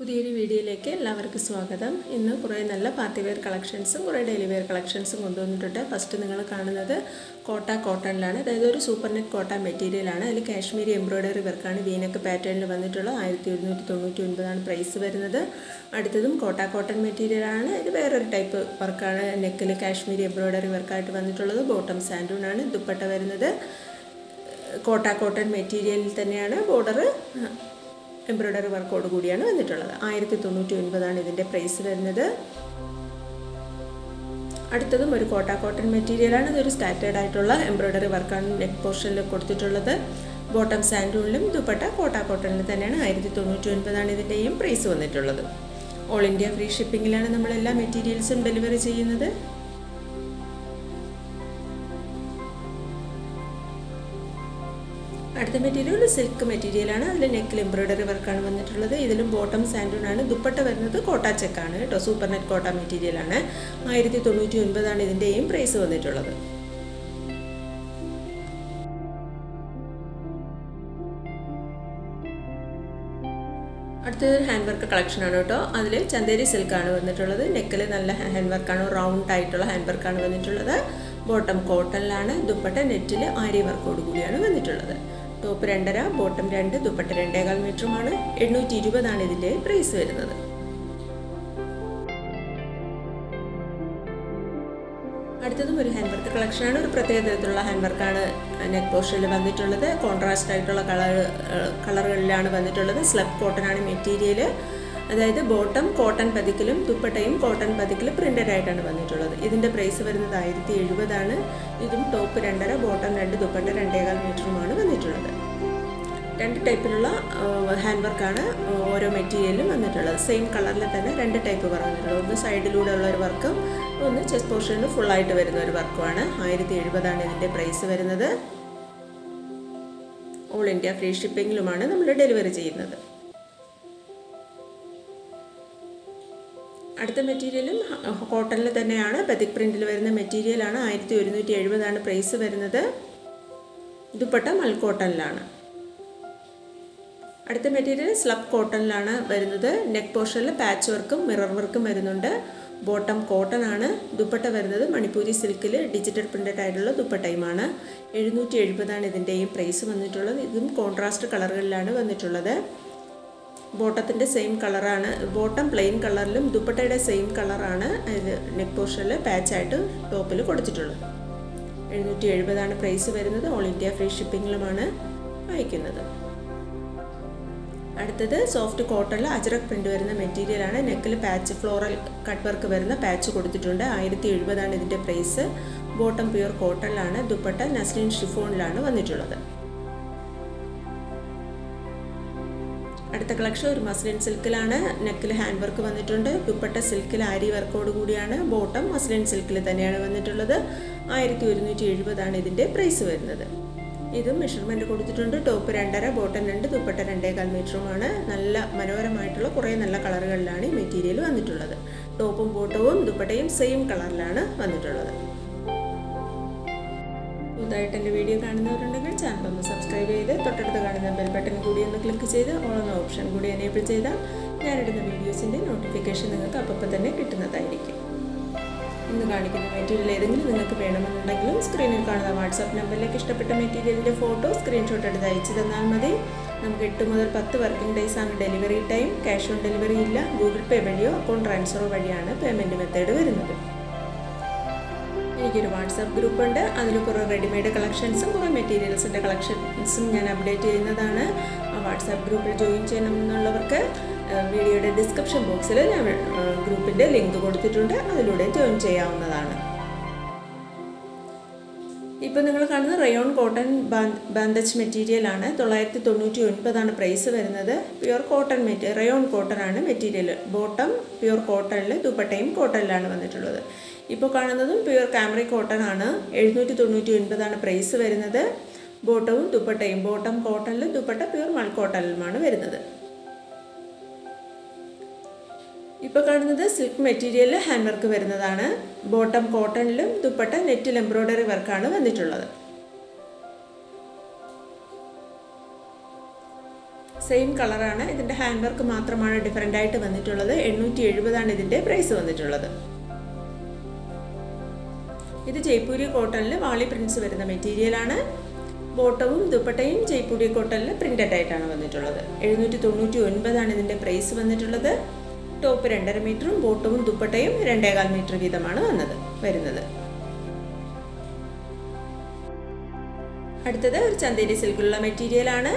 പുതിയൊരു വീഡിയോയിലേക്ക് എല്ലാവർക്കും സ്വാഗതം. ഇന്ന് കുറേ നല്ല പാർട്ടി വെയർ കളക്ഷൻസും കുറേ ഡെയിലി വെയർ കളക്ഷൻസും കൊണ്ടുവന്നിട്ടുണ്ട്. ഫസ്റ്റ് നിങ്ങൾ കാണുന്നത് കോട്ട കോട്ടണിലാണ്. അതായത് ഒരു സൂപ്പർ നെറ്റ് കോട്ട മെറ്റീരിയലാണ് അതിൽ കാശ്മീരി എംബ്രോയ്ഡറി വർക്കാണ് വീനക്ക് പാറ്റേണിൽ വന്നിട്ടുള്ളത് ആയിരത്തി ഒരുന്നൂറ്റി തൊണ്ണൂറ്റി ഒൻപതാണ് പ്രൈസ് വരുന്നത്. അടുത്തതും കോട്ട കോട്ടൺ മെറ്റീരിയലാണ് ഇത് വേറൊരു ടൈപ്പ് വർക്കാണ് നെക്കിൽ കാശ്മീരി എംബ്രോയ്ഡറി വർക്കായിട്ട് വന്നിട്ടുള്ളത് ബോട്ടം സാൻഡൂണാണ് ദുപ്പട്ട വരുന്നത് കോട്ട കോട്ടൺ മെറ്റീരിയലിൽ തന്നെയാണ്. ബോർഡർ എംബ്രോയ്ഡറി വർക്കോട് കൂടിയാണ് വന്നിട്ടുള്ളത്. ആയിരത്തി തൊണ്ണൂറ്റി ഒൻപതാണ് ഇതിന്റെ പ്രൈസ് വരുന്നത്. അടുത്തതും ഒരു കോട്ട കോട്ടൺ മെറ്റീരിയലാണ്. ഇതൊരു സ്റ്റാറ്റേഡ് ആയിട്ടുള്ള എംബ്രോയ്ഡറി വർക്കാണ് നെക്ക് പോർഷനിൽ കൊടുത്തിട്ടുള്ളത്. ബോട്ടം സാൻഡൂണിലും ദുപ്പട്ട കോട്ട കോട്ടണിൽ തന്നെയാണ് ആയിരത്തി തൊണ്ണൂറ്റി ഒൻപതാണ് ഇതിന്റെയും പ്രൈസ് വന്നിട്ടുള്ളത്. ഓൾ ഇന്ത്യ ഫ്രീ ഷിപ്പിങ്ങിലാണ് നമ്മളെല്ലാ മെറ്റീരിയൽസും ഡെലിവറി ചെയ്യുന്നത്. അടുത്ത മെറ്റീരിയൽ സിൽക്ക് മെറ്റീരിയലാണ് അതിൽ നെക്കിൽ എംബ്രോയ്ഡറി വർക്കാണ് വന്നിട്ടുള്ളത്. ഇതിലും ബോട്ടം സാൻഡൂണാണ് ദുപ്പട്ട വരുന്നത് കോട്ട ചെക്കാണ് കേട്ടോ. സൂപ്പർ നെറ്റ് കോട്ട മെറ്റീരിയലാണ് ആയിരത്തി തൊണ്ണൂറ്റി ഒൻപതാണ് ഇതിന്റെയും പ്രൈസ് വന്നിട്ടുള്ളത്. അടുത്തത് ഹാൻഡ് വർക്ക് കളക്ഷനാണ് കേട്ടോ. അതിൽ ചന്തേരി സിൽക്കാണ് വന്നിട്ടുള്ളത്. നെക്കിൽ നല്ല ഹാൻഡ് വർക്കാണ് റൗണ്ട് ആയിട്ടുള്ള ഹാൻഡ് വർക്കാണ് വന്നിട്ടുള്ളത്. ബോട്ടം കോട്ടണിലാണ് ദുപ്പട്ട നെറ്റിൽ ആരി വർക്കോട് കൂടിയാണ് വന്നിട്ടുള്ളത്. ടോപ്പ് രണ്ടര ബോട്ടം രണ്ട് ദുപ്പട്ട രണ്ടേകാൽ മീറ്ററുമാണ്. എണ്ണൂറ്റി ഇരുപതാണ് ഇതിന്റെ പ്രൈസ് വരുന്നത്. അടുത്തതും ഒരു ഹാൻഡ് വർക്ക് കളക്ഷനാണ്. ഒരു പ്രത്യേക തരത്തിലുള്ള ഹാൻഡ് വർക്കാണ് നെക്ക് പോർഷനിൽ വന്നിട്ടുള്ളത്. കോൺട്രാസ്റ്റ് ആയിട്ടുള്ള കളർ കളറുകളിലാണ് വന്നിട്ടുള്ളത്. സ്ലബ് കോട്ടനാണ് മെറ്റീരിയൽ അതായത് ബോട്ടം കോട്ടൺ പതിക്കലും ദുപ്പട്ടയും കോട്ടൺ പതിക്കലും പ്രിന്റഡ് ആയിട്ടാണ് വന്നിട്ടുള്ളത്. ഇതിന്റെ പ്രൈസ് വരുന്നത് ആയിരത്തി എഴുപതാണ് ഇതും ടോപ്പ് രണ്ടര ബോട്ടം രണ്ട് ദുപ്പട്ട രണ്ടേകാൽ മീറ്ററുമാണ് വന്നിട്ടുള്ളത്. രണ്ട് ടൈപ്പിലുള്ള ഹാൻഡ് വർക്കാണ് ഓരോ മെറ്റീരിയലും വന്നിട്ടുള്ളത്. സെയിം കളറിൽ തന്നെ രണ്ട് ടൈപ്പ് പറഞ്ഞിട്ടുള്ളത് ഒന്ന് സൈഡിലൂടെ ഉള്ള ഒരു വർക്കും ഒന്ന് ചെസ്റ്റ് പോർഷനിൽ ഫുള്ളായിട്ട് വരുന്ന ഒരു വർക്കുമാണ് ആയിരത്തി എഴുപതാണ് ഇതിന്റെ പ്രൈസ് വരുന്നത്. ഓൾ ഇന്ത്യ ഫ്രീ ഷിപ്പിങ്ങിലുമാണ് നമ്മൾ ഡെലിവറി ചെയ്യുന്നത്. അടുത്ത മെറ്റീരിയലും കോട്ടണിൽ തന്നെയാണ്. ബതിക് പ്രിന്റിൽ വരുന്ന മെറ്റീരിയലാണ്. ആയിരത്തി ഒരുന്നൂറ്റി എഴുപതാണ് പ്രൈസ് വരുന്നത്. ദുപ്പട്ട മൽക്കോട്ടണിലാണ്. അടുത്ത മെറ്റീരിയൽ സ്ലബ് കോട്ടണിലാണ് വരുന്നത്. നെക്ക് പോർഷനിൽ പാച്ച് വർക്കും മിറർ വർക്കും വരുന്നുണ്ട്. ബോട്ടം കോട്ടൺ ആണ് ദുപ്പട്ട വരുന്നത് മണിപ്പൂരി സിൽക്കിൽ ഡിജിറ്റൽ പ്രിന്റഡ് ആയിട്ടുള്ള ദുപ്പട്ടയുമാണ്. എഴുന്നൂറ്റി എഴുപതാണ് ഇതിന്റെയും പ്രൈസ് വന്നിട്ടുള്ളത്. ഇതും കോൺട്രാസ്റ്റ് കളറുകളിലാണ് വന്നിട്ടുള്ളത്. ബോട്ടത്തിന്റെ സെയിം കളറാണ്. ബോട്ടം പ്ലെയിൻ കളറിലും ദുപ്പട്ടയുടെ സെയിം കളറാണ്. ഇത് നെക്ക് പോർഷനിൽ പാച്ചായിട്ട് ടോപ്പിൽ കൊടുത്തിട്ടുള്ളത്. എഴുന്നൂറ്റി എഴുപതാണ് പ്രൈസ് വരുന്നത്. ഓൾ ഇന്ത്യ ഫ്രീ ഷിപ്പിങ്ങിലുമാണ് അയക്കുന്നത്. അടുത്തത് സോഫ്റ്റ് കോട്ടണിൽ അജറക് പ്രിന്റ് വരുന്ന മെറ്റീരിയലാണ് നെക്കിൽ പാച്ച് ഫ്ലോറൽ കട്ട് വർക്ക് വരുന്ന പാച്ച് കൊടുത്തിട്ടുണ്ട്. ആയിരത്തി എഴുപതാണ് ഇതിന്റെ പ്രൈസ്. ബോട്ടം പ്യുവർ കോട്ടണിലാണ്. ദുപ്പട്ട നസ്ലിൻ ഷിഫോണിലാണ് വന്നിട്ടുള്ളത്. അടുത്ത കളക്ഷൻ ഒരു മസ്ലിൻ സിൽക്കിലാണ്. നെക്കിൽ ഹാൻഡ് വർക്ക് വന്നിട്ടുണ്ട്. ദുപ്പട്ട സിൽക്കിൽ ആരി വർക്കോട് കൂടിയാണ്. ബോട്ടം മസ്ലിൻ സിൽക്കിൽ തന്നെയാണ് വന്നിട്ടുള്ളത്. ആയിരത്തി ഒരുന്നൂറ്റി എഴുപതാണ് ഇതിന്റെ പ്രൈസ് വരുന്നത്. ഇതും മെഷർമെന്റ് കൊടുത്തിട്ടുണ്ട്. ടോപ്പ് രണ്ടര ബോട്ടം രണ്ട് ദുപ്പട്ട രണ്ടേകാൽ മീറ്ററുമാണ്. നല്ല മനോഹരമായിട്ടുള്ള കുറേ നല്ല കളറുകളിലാണ് ഈ മെറ്റീരിയൽ വന്നിട്ടുള്ളത്. ടോപ്പും ബോട്ടവും ദുപ്പട്ടയും സെയിം കളറിലാണ് വന്നിട്ടുള്ളത്. പുതുതായിട്ട് എന്റെ വീഡിയോ കാണുന്നവരുണ്ടെങ്കിൽ ചാനൽ ഒന്ന് സബ്സ്ക്രൈബ് ചെയ്ത് തൊട്ടടുത്ത് കാണുന്ന ബെൽ ബട്ടൺ കൂടി ഒന്ന് ക്ലിക്ക് ചെയ്ത് ഓൾ എന്ന ഓപ്ഷൻ കൂടി എനേബിൾ ചെയ്താൽ ഞാനിടുന്ന വീഡിയോസിന്റെ നോട്ടിഫിക്കേഷൻ നിങ്ങൾക്ക് അപ്പം തന്നെ കിട്ടുന്നതായിരിക്കും. ഇന്ന് കാണിക്കുന്ന മെറ്റീരിയൽ ഏതെങ്കിലും നിങ്ങൾക്ക് വേണമെന്നുണ്ടെങ്കിലും സ്ക്രീനിൽ കാണുന്ന വാട്സാപ്പ് നമ്പറിലേക്ക് ഇഷ്ടപ്പെട്ട മെറ്റീരിയലിന്റെ ഫോട്ടോ സ്ക്രീൻഷോട്ട് എടുത്ത് അയച്ചു തന്നാൽ മതി. നമുക്ക് എട്ട് മുതൽ പത്ത് വർക്കിംഗ് ഡേയ്സ് ആണ് delivery time cash on delivery ഇല്ല. ഗൂഗിൾ പേ വഴിയോ അക്കൗണ്ട് ട്രാൻസ്ഫറോ വഴിയാണ് പേയ്മെന്റ് മെത്തേഡ് വരുന്നത്. എനിക്കൊരു വാട്സാപ്പ് ഗ്രൂപ്പ് ഉണ്ട് അതിൽ കുറേ റെഡിമെയ്ഡ് കളക്ഷൻസും കുറേ മെറ്റീരിയൽസിന്റെ കളക്ഷൻസും ഞാൻ അപ്ഡേറ്റ് ചെയ്യുന്നതാണ്. ആ വാട്സാപ്പ് ഗ്രൂപ്പിൽ ജോയിൻ ചെയ്യണം എന്നുള്ളവർക്ക് വീഡിയോയുടെ ഡിസ്ക്രിപ്ഷൻ ബോക്സിൽ ഞാൻ ഗ്രൂപ്പിന്റെ ലിങ്ക് കൊടുത്തിട്ടുണ്ട്. അതിലൂടെ ജോയിൻ ചെയ്യാവുന്നതാണ്. ഇപ്പോൾ നിങ്ങൾ കാണുന്ന റയോൺ കോട്ടൺ ബാന്തച്ച് മെറ്റീരിയലാണ് തൊള്ളായിരത്തി തൊണ്ണൂറ്റി ഒൻപതാണ് പ്രൈസ് വരുന്നത്. Pure cotton material rayon cotton ആണ് മെറ്റീരിയൽ. ബോട്ടം പ്യുവർ കോട്ടണിൽ ദുപ്പട്ടയും കോട്ടണിലാണ് വന്നിട്ടുള്ളത്. ഇപ്പോൾ കാണുന്നതും പ്യുവർ കാമറി കോട്ടൺ ആണ്. എഴുന്നൂറ്റി തൊണ്ണൂറ്റി ഒൻപതാണ് പ്രൈസ് വരുന്നത്. ബോട്ടവും ദുപ്പട്ടയും ബോട്ടം കോട്ടണിലും ദുപ്പട്ട പ്യുവർ മൾ കോട്ടണിലുമാണ് വരുന്നത്. ഇപ്പോൾ കാണുന്നത് സിൽക്ക് മെറ്റീരിയലിൽ ഹാൻഡ് വർക്ക് വരുന്നതാണ്. ബോട്ടം കോട്ടണിലും ദുപ്പട്ട നെറ്റിൽ എംബ്രോയ്ഡറി വർക്കാണ് വന്നിട്ടുള്ളത്. സെയിം കളറാണ് ഇതിന്റെ ഹാൻഡ് വർക്ക് മാത്രമാണ് ഡിഫറെന്റ് ആയിട്ട് വന്നിട്ടുള്ളത്. എണ്ണൂറ്റി എഴുപതാണ് ഇതിന്റെ പ്രൈസ് വന്നിട്ടുള്ളത്. ഇത് ജയ്പൂരി കോട്ടണിൽ വാളി പ്രിൻസ് വരുന്ന മെറ്റീരിയലാണ് ബോട്ടവും ദുപ്പട്ടയും ജയ്പൂരി കോട്ടണിൽ പ്രിന്റഡ് ആയിട്ടാണ് വന്നിട്ടുള്ളത്. എഴുന്നൂറ്റി തൊണ്ണൂറ്റി ഒൻപതാണ് ഇതിന്റെ പ്രൈസ് വന്നിട്ടുള്ളത്. ടോപ്പ് രണ്ടര മീറ്ററും ബോട്ടവും ദുപ്പട്ടയും രണ്ടേകാൽ മീറ്റർ വീതമാണ് വന്നത് വരുന്നത്. അടുത്തത് ഒരു ചന്തേരി സിൽക്കിലുള്ള മെറ്റീരിയലാണ്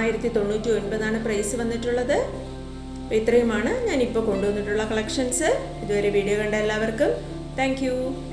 ആയിരത്തി തൊണ്ണൂറ്റി ഒൻപതാണ് പ്രൈസ് വന്നിട്ടുള്ളത്. ഇത്രയുമാണ് ഞാനിപ്പോൾ കൊണ്ടുവന്നിട്ടുള്ള കളക്ഷൻസ് ഇതുവരെ വീഡിയോ കണ്ട എല്ലാവർക്കും Thank you.